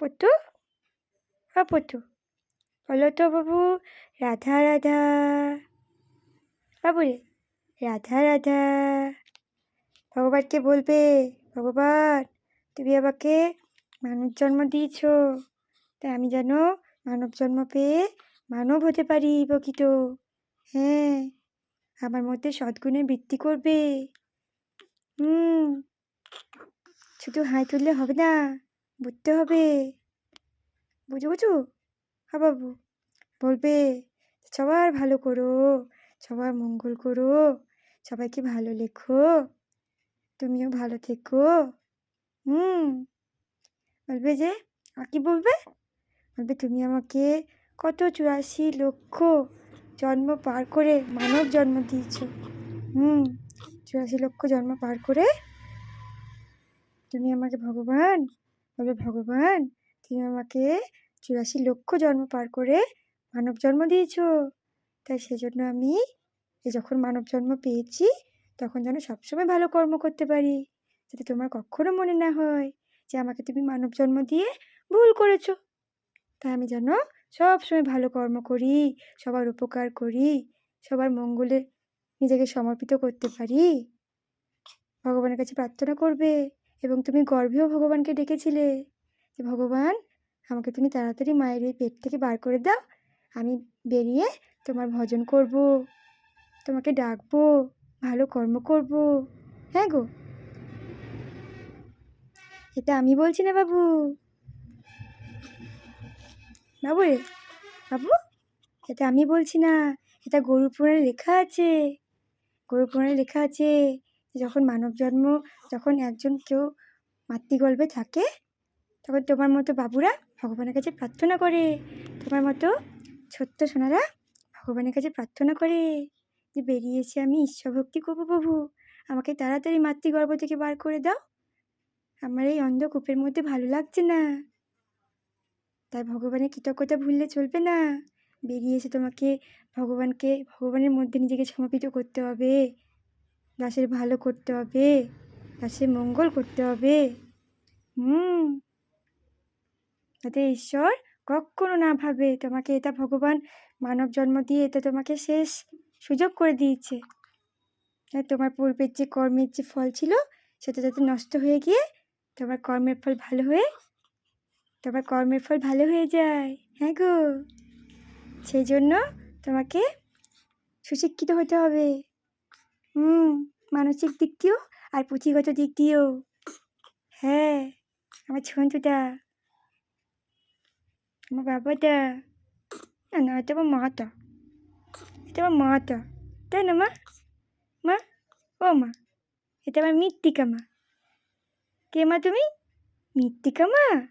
পটু হ্যাঁ পটু। বলো তো বাবু, রাধা রাধা। বাবু রে রাধা। রাধা ভগবানকে বলবে? ভগবান, তুমি আমাকে মানব জন্ম দিয়েছ। তাই আমি যেন মানব জন্ম পেয়ে মানব হতে পারি, প্রকৃত। হ্যাঁ আমার মধ্যে সদ্গুণের বৃদ্ধি করবে। হুম, শুধু হাই তুললে হবে না। বুঝতে হবে। বুঝো বুঝো? হ্যাঁ বাবু। বলবে সবার ভালো করো, সবার মঙ্গল করো, সবাইকে ভালো লেখো, তুমিও ভালো থেকো। হুম। বলবে যে, আর কি বলবে? বলবে, তুমি আমাকে কত চুরাশি লক্ষ জন্ম পার করে মানব জন্ম দিয়েছ। হুম, চুরাশি লক্ষ জন্ম পার করে তুমি আমাকে ভগবান বলবে ভগবান, তুমি আমাকে চুরাশি লক্ষ জন্ম পার করে মানব জন্ম দিয়েছ। তাই সেজন্য আমি যখন মানব জন্ম পেয়েছি, তখন যেন সবসময় ভালো কর্ম করতে পারি, যাতে তোমার কখনো মনে না হয় যে আমাকে তুমি মানব জন্ম দিয়ে ভুল করেছ। তাই আমি যেন সব সময় ভালো কর্ম করি, সবার উপকার করি, সবার মঙ্গলে নিজেকে সমর্পিত করতে পারি। ভগবানের কাছে প্রার্থনা করবে। এবং তুমি গর্ভেও ভগবানকে ডেকেছিলে। যে ভগবান, আমাকে তুমি তাড়াতাড়ি মায়ের এই পেট থেকে বার করে দাও, আমি বেরিয়ে তোমার ভজন করব। তোমাকে ডাকবো, ভালো কর্ম করব। হ্যাঁ গো। এটা আমি বলছি না বাবু। বাবু রে, বাবু, এটা আমি বলছি না, এটা গরু পুরাণে লেখা আছে। গরু পুরাণে লেখা আছে যখন মানব জন্ম, যখন একজন কেউ মাতৃগর্ভে থাকে, তখন তোমার মতো বাবুরা ভগবানের কাছে প্রার্থনা করে। তোমার মতো ছোট্ট সোনারা ভগবানের কাছে প্রার্থনা করে যে বেরিয়েছি আমি ঈশ্বর ভক্তি করব প্রভু। আমাকে তাড়াতাড়ি মাতৃগর্ভ থেকে বার করে দাও। আমার এই অন্ধকূপের মধ্যে ভালো লাগছে না। তাই ভগবানের কৃতজ্ঞতা ভুললে চলবে না। বেরিয়ে এসে তোমাকে ভগবানকে, ভগবানের মধ্যে নিজেকে সমর্পিত করতে হবে। দাসের ভালো করতে হবে দাসের মঙ্গল করতে হবে। হুম। যাতে ঈশ্বর, কখনো না ভাবে তোমাকে এটা ভগবান মানব জন্ম দিয়ে এটা তোমাকে শেষ সুযোগ করে দিয়েছে। হ্যাঁ তোমার পূর্বের যে কর্মের যে ফল ছিল, সেটা যাতে নষ্ট হয়ে গিয়ে তোমার কর্মের ফল ভালো হয়ে, তোমার কর্মের ফল ভালো হয়ে যায়। হ্যাঁ গো। সেই জন্য তোমাকে সুশিক্ষিত হতে হবে। হুম, মানসিক দিক দিয়েও আর পুঁথিগত দিক দিয়েও হ্যাঁ আমার ছন্দুটা আমার বাবাটা। না না, এটা আমার মাটা। এটা আমার মাটা। তাই না, মা? মা? ও, মা। এটা আমার মৃত্তিকা, মা। কে, মা তুমি? মৃত্তিকা, মা?